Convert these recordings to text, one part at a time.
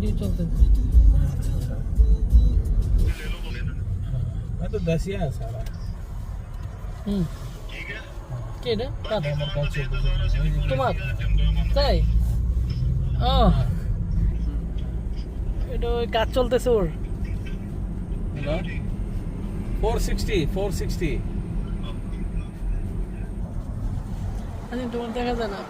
Video চলতেছে मैं तो दसिया है सारा হুম কে এটা কার? আমার কাছে তোমার তাই ও এটা ওই কাজ চলতেছে ওর फोर सिक्सटी फोर सिक्सटी আচ্ছা তোমার দেখা যায় না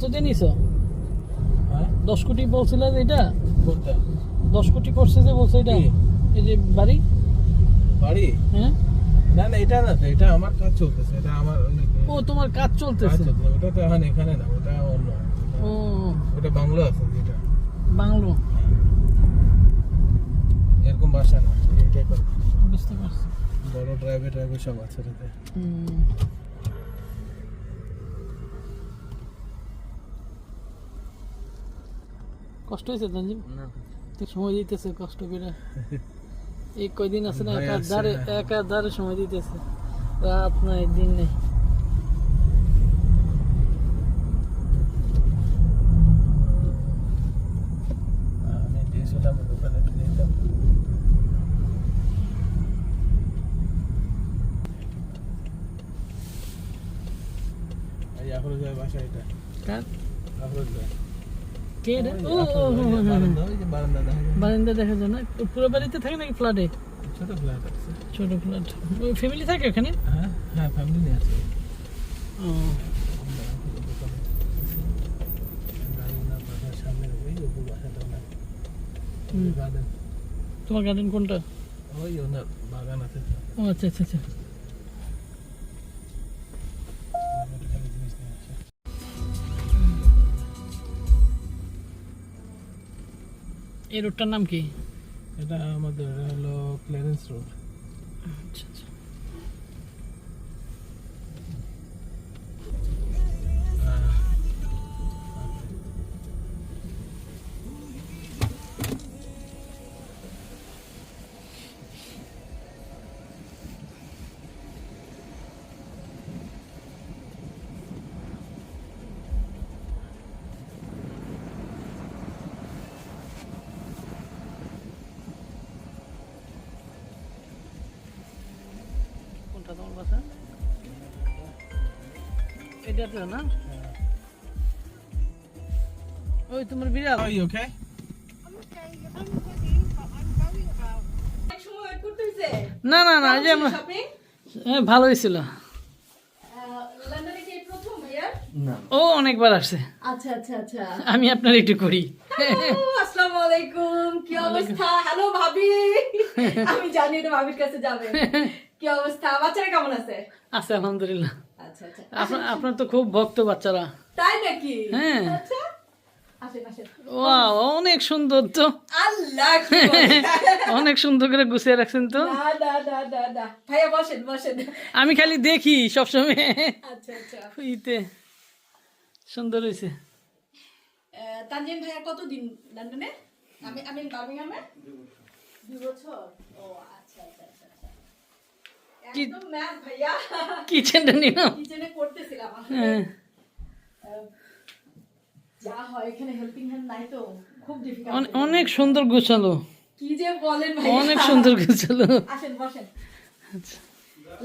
কত দিয়ে নিছ? হ্যাঁ? দশ কোটি বলছিল যে এটা? দশ কোটি করছে যে বলছে এটা? এই যে বাড়ি? বাড়ি? হ্যাঁ? না না এটা না এটা আমার কাজ চলতেছে এটা আমার ও তোমার কাজ চলতেছে? ওটা তো এখন এখানে না ওটা অন্য। ও। ওটা বাংলো আছে যেটা। বাংলো? এরকম বাসা না এটা বুঝতে পারছি। বড় ড্রাইভার ড্রাইভার সব আছে হুম। কষ্ট হয়েছে তানজিম তুই সময় দিতেছে কষ্ট করে। এই কয়দিন আছে না ভাই একা ধারে হ্যাঁ। একা ধারে সময় দিতেছে। রাত নাই দিন নেই। আফরোজ ভাই বাসা এটা। কার? আফরোজ। ভাই কে রে? ও। বারান্দা, দেখা যায়। না? পুরো বাড়িতে থাকে নাকি ফ্ল্যাটে ছোট ফ্ল্যাট আছে। ছোট ফ্ল্যাট ফ্যামিলি থাকে ওখানে? হ্যাঁ হ্যাঁ ফ্যামিলি আছে। ও। তোমার গার্ডেন কোনটা? ওই ওনার বাগান আছে। ও আচ্ছা আচ্ছা আচ্ছা। এই রোডটার নাম কি? এটা আমাদের হলো ক্লিয়ারেন্স রোড আচ্ছা আচ্ছা। এটা তো না? ওই তোমার বিড়াল? না না না এই যে আমরা? হ্যাঁ ভালোই ছিল? ও অনেকবার আসছে। আচ্ছা আচ্ছা আচ্ছা। আমি আপনার একটু করি। Hello, আসসালামু আলাইকুম। কি অবস্থা? হ্যালো ভাবি। আমি জানি এটা ভাবির কাছে যাবে। কি অবস্থা? বাচ্চারা কেমন আছে? আছে আলহামদুলিল্লাহ। আপনার আপনার তো খুব ভক্ত বাচ্চারা। তাই নাকি? হ্যাঁ। আচ্ছা। ওয়াও অনেক সুন্দর তো। আল্লাহ অনেক সুন্দর করে গুছিয়ে রাখছেন তো। ভাইয়া বসেন বসেন। আমি খালি দেখি সবসময়। আচ্ছা আচ্ছা। ইতে সুন্দর হয়েছে আহ, তানজিম ভাইয়া কতদিন লন্ডনে? আমি আমি বার্মিংহামে? দুই বছর? ও আচ্ছা আচ্ছা আচ্ছা আচ্ছা কি- একদম ম্যাম ভাইয়া কিচেনটা নিলাম কিচেনে করতেছিলাম হ্যাঁ। যা হয় এখানে হেল্পিং হ্যান্ড নাই তো খুব ডিফিকাল্ট অনেক সুন্দর গুছালো। কি যে বলেন ভাই অনেক সুন্দর গুছালো। আসেন বসেন।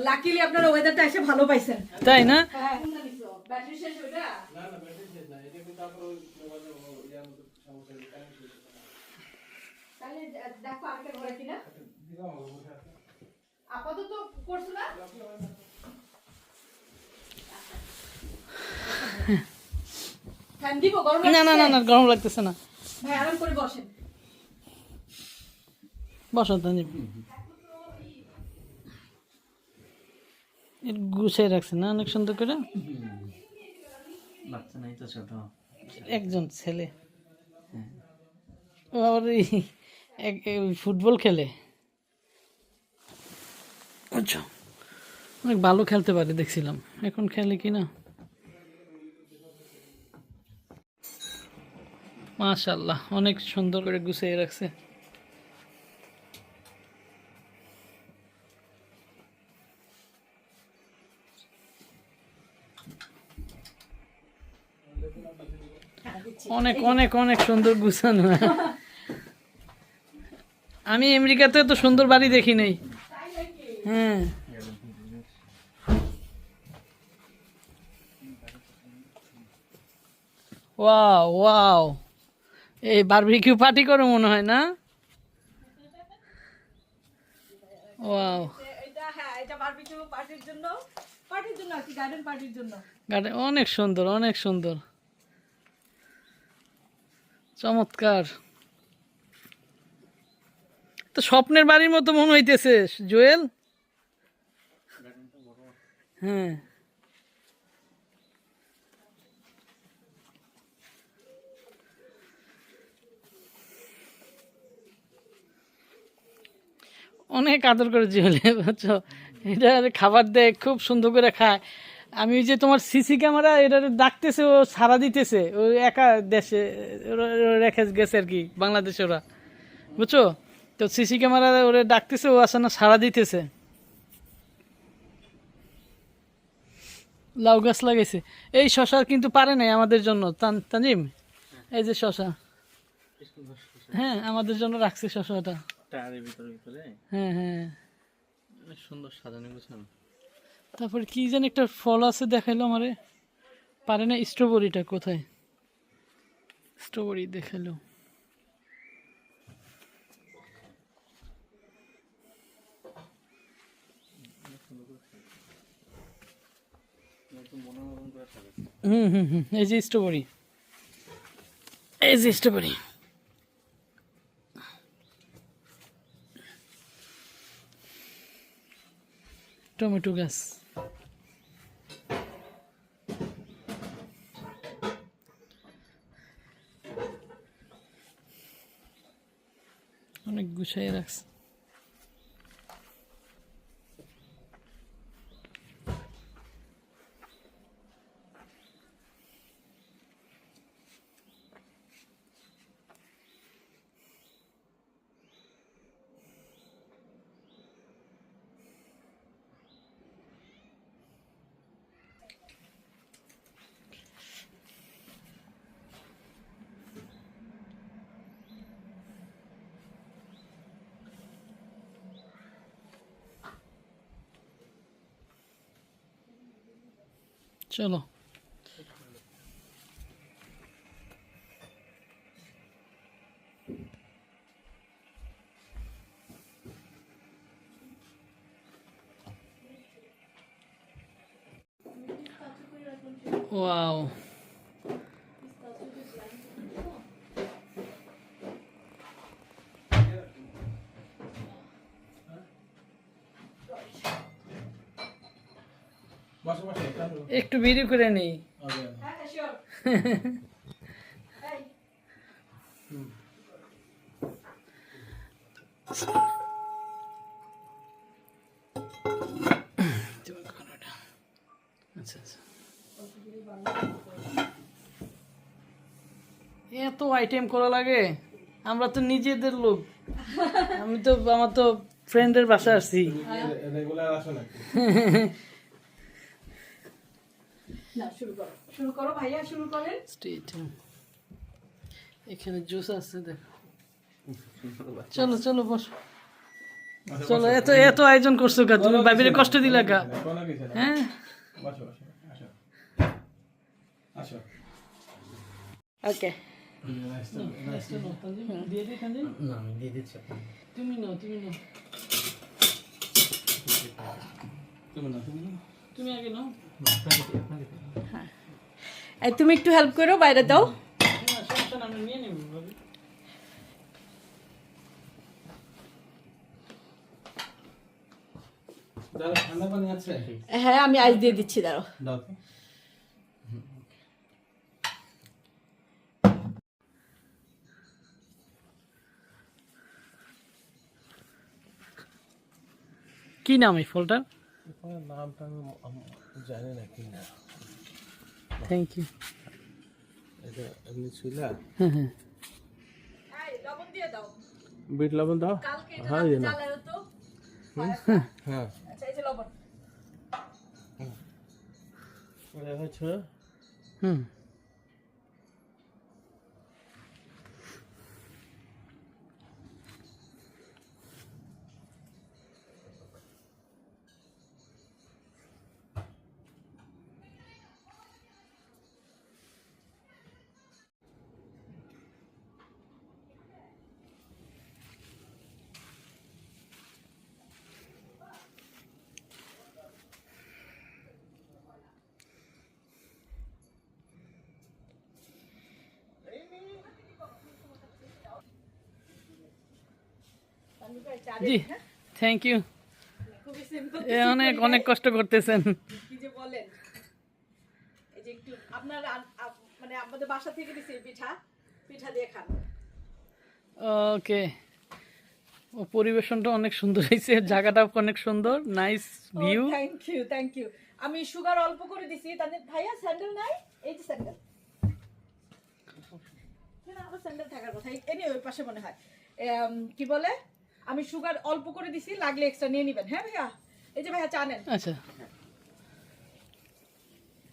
লাকিলি আপনারা ওয়েদারটা এসে ভালো পাইছেন। তাই না? হ্যাঁ ব্যাটারি শেষ ওটা তাহলে দেখো আরেকটা ঘরে কিনা। আপাতত করছ না? না না না না গরম লাগতেছে না। ভাই আরাম করে বসেন। বসো তানজিম গুছিয়ে রাখছে না অনেক সুন্দর করে? বাচ্চা নাই তো ছোট। একজন ছেলে। ও আবার এই এক এই ফুটবল খেলে। আচ্ছা। অনেক ভালো খেলতে পারে, দেখছিলাম। এখন খেলে কি না? মাশাল্লাহ অনেক সুন্দর করে গুছিয়ে রাখছে। অনেক অনেক অনেক সুন্দর গুছানো। আমি আমেরিকাতে তো সুন্দর বাড়ি দেখি নাই। হ্যাঁ। Wow wow. এই বারবিকিউ পার্টি করে মনে হয় না? ওয়াও। হ্যাঁ অনেক সুন্দর অনেক সুন্দর। চমৎকার। তো স্বপ্নের বাড়ির মতো মনে হইতেছে জুয়েল? হ্যাঁ। অনেক আদর করে জুয়েল বুঝছ? এটা খাবার দেয় খুব সুন্দর করে খায়। আমি ওই যে তোমার সিসি ক্যামেরা এটা ডাকতেছে, ও সারা দিতেছে। ও একা দেশে রেখে গেছে আর কি, বাংলাদেশে ওরা। বুঝছ? তো সিসি ক্যামেরা ওরা ডাকতেছে, ও আসে না সারা দিতেছে। লাউ গাছ লাগাইছে। এই শশা কিন্তু পারে নাই আমাদের জন্য। তান- তানজিম এই যে শশা। হ্যাঁ আমাদের জন্য রাখছে শশাটা। ভিতরে ভিতরে? হ্যাঁ হ্যাঁ। অনেক সুন্দর সাজানো গোছানো। তারপর কি যেন একটা ফল আছে দেখাইলো আমারে। পারে না স্ট্রবেরিটা কোথায়? স্ট্রবেরি দেখাইলো। হুম হুম হুম এই যে স্ট্রবেরি। এই যে স্ট্রবেরি। টমেটো গাছ। অনেক গুছাই রাখছে। চলো ওয়াও বসে বসে চালু একটু বিড়ি করে নেই। আচ্ছা আচ্ছা এত আইটেম করা লাগে। আমরা তো নিজেদের লোক। আমি তো আমার তো ফ্রেন্ডের বাসা আসছি রেগুলার আসো নাকি না শুরু করো। শুরু করো ভাইয়া শুরু করেন। স্ট্রিট এখানে জুস আছে দেখো। চলো চলো বসো। চলো এত এত আয়োজন করছ কা তুমি বাবিরে কষ্ট দিলা না হ্যাঁ ওকে তানজিম? না তুমি নাও তুমি নাও। তুমি না তুমি না তুমি আগে নাও। এই তুমি একটু হেল্প করো বাইরে দাও। হ্যাঁ আমি আইস দিয়ে দিচ্ছি দাঁড়ো দাও। কি নাম এই ফলটার? নামটা আমি জানি না কি না। থ্যাংক ইউ এটা এমনি ছিলা। হ্যাঁ হ্যাঁ। লবণ দিয়ে দাও। বিট লবণ দাও? হ্যাঁ এই না হ্যাঁ। আচ্ছা এই যে লবণ। হুম। জি? থ্যাংক ইউ অনেক অনেক কষ্ট করতেছেন। কি যে বলেন? এই যে একটু আপনার মানে আমাদের বাসা থেকে দিছে পিঠা পিঠা দিয়ে খান। ওকে ও পরিবেশনটা অনেক সুন্দর হয়েছে জায়গাটা অনেক সুন্দর nice view thank you thank you আমি সুগার অল্প করে দিছি তাদের ভাইয়া স্যান্ডেল নাই এই যে স্যান্ডেল না স্যান্ডেল থাকার কথা। এনে ওই পাশে মনে হয়। কি বলে? আমি সুগার অল্প করে দিছি লাগলে এক্সট্রা নিয়ে নেবেন। হ্যাঁ ভাইয়া? এই যে ভাইয়া চা নেন। আচ্ছা।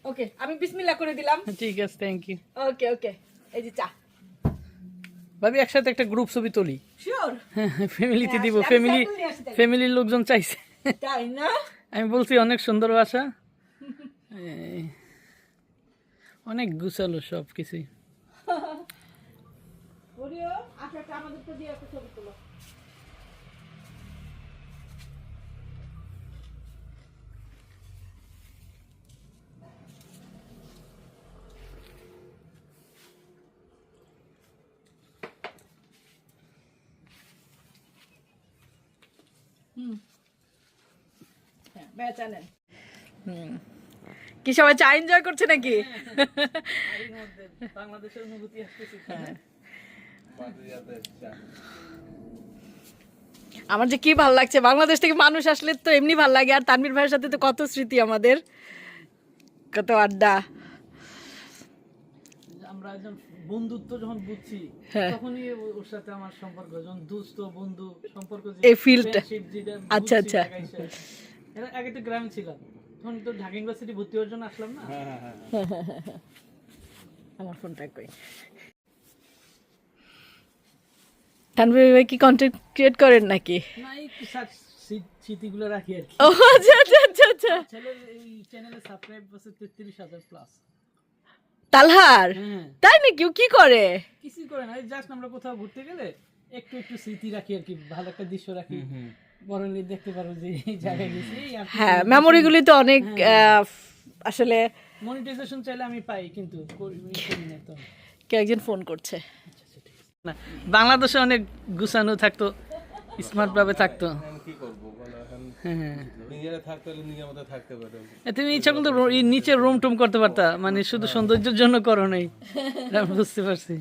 ওকে আমি বিসমিল্লাহ করে দিলাম। ঠিক আছে থ্যাংক ইউ ওকে ওকে এই যে চা। ভাবি একসাথে একটা গ্রুপ ছবি তুলি। শিওর ফ্যামিলিতে দিব ফ্যামিলি। ফ্যামিলির লোকজন চাইছে। তাই না? আমি বলছি অনেক সুন্দর বাসা অনেক গুছালো সব কিছুই আচ্ছা আমাদের তো দিয়ে বেচা নেন হুম কি সবাই চা এনজয় করছে নাকি? বাংলাদেশের অনুভূতি আসতেছে আমার যে কি ভালো লাগছে বাংলাদেশ থেকে মানুষ আসলে তো এমনি ভালো লাগে আর তানভীর ভাইয়ের সাথে তো কত স্মৃতি আমাদের। কত আড্ডা। আমরা একজন বন্ধুত্ব যখন বুঝছি হ্যাঁ। তখনই ওর সাথে আমার সম্পর্ক যখন দুস্থ বন্ধু সম্পর্ক এই যেটা আচ্ছা, আচ্ছা। এর আগে তো গ্রামে ছিলাম। তখন তো ঢাকা ইউনিভার্সিটি ভর্তি হওয়ার জন্য আসলাম না? আমার ফোনটা কই? তানভীর ভাই কি কন্টেন্ট ক্রিয়েট করেন নাকি? না এই স্মৃতিগুলো রাখি আর কি। ও আচ্ছা আচ্ছা আচ্ছা আচ্ছা। ছেলের এই চ্যানেলে সাবস্ক্রাইব আছে তেত্রিশ হাজার প্লাস তালহার? হ্যাঁ। তাই নাকি? কি করে? কিছুই করে না জাস্ট আমরা কোথাও ঘুরতে গেলে একটু একটু স্মৃতি রাখি আর কি ভালো একটা দৃশ্য রাখি। দেখতে পারো যে জায়গায় গেছি। এই আর কি। হ্যাঁ মেমোরিগুলি তো অনেক আসলে মনিটাইজেশন চাইলে আমি পাই কিন্তু কেউ একজন ফোন করছে। না বাংলাদেশে অনেক গুছানো থাকতো স্মার্ট ভাবে থাকতো আমি কি করব বলো এখন? হ্যাঁ তুমি ইচ্ছা করলে তো রো- এই নিচে রুম টুম করতে পারতা মানে শুধু সৌন্দর্যের জন্য করো নাই। বুঝতে পারছি।